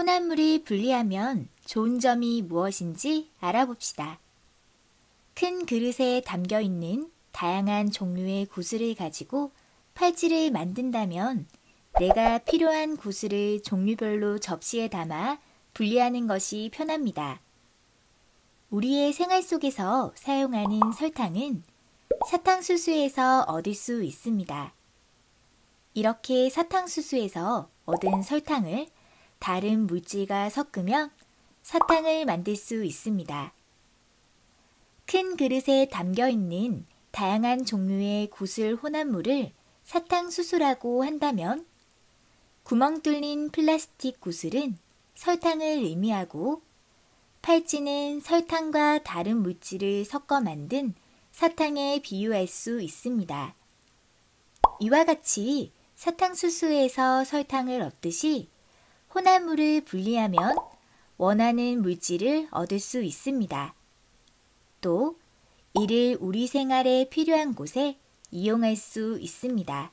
혼합물을 분리하면 좋은 점이 무엇인지 알아봅시다. 큰 그릇에 담겨 있는 다양한 종류의 구슬을 가지고 팔찌를 만든다면 내가 필요한 구슬을 종류별로 접시에 담아 분리하는 것이 편합니다. 우리의 생활 속에서 사용하는 설탕은 사탕수수에서 얻을 수 있습니다. 이렇게 사탕수수에서 얻은 설탕을 다른 물질과 섞으면 사탕을 만들 수 있습니다. 큰 그릇에 담겨 있는 다양한 종류의 구슬 혼합물을 사탕수수라고 한다면 구멍 뚫린 플라스틱 구슬은 설탕을 의미하고 팔찌는 설탕과 다른 물질을 섞어 만든 사탕에 비유할 수 있습니다. 이와 같이 사탕수수에서 설탕을 얻듯이 혼합물을 분리하면 원하는 물질을 얻을 수 있습니다. 또 이를 우리 생활에 필요한 곳에 이용할 수 있습니다.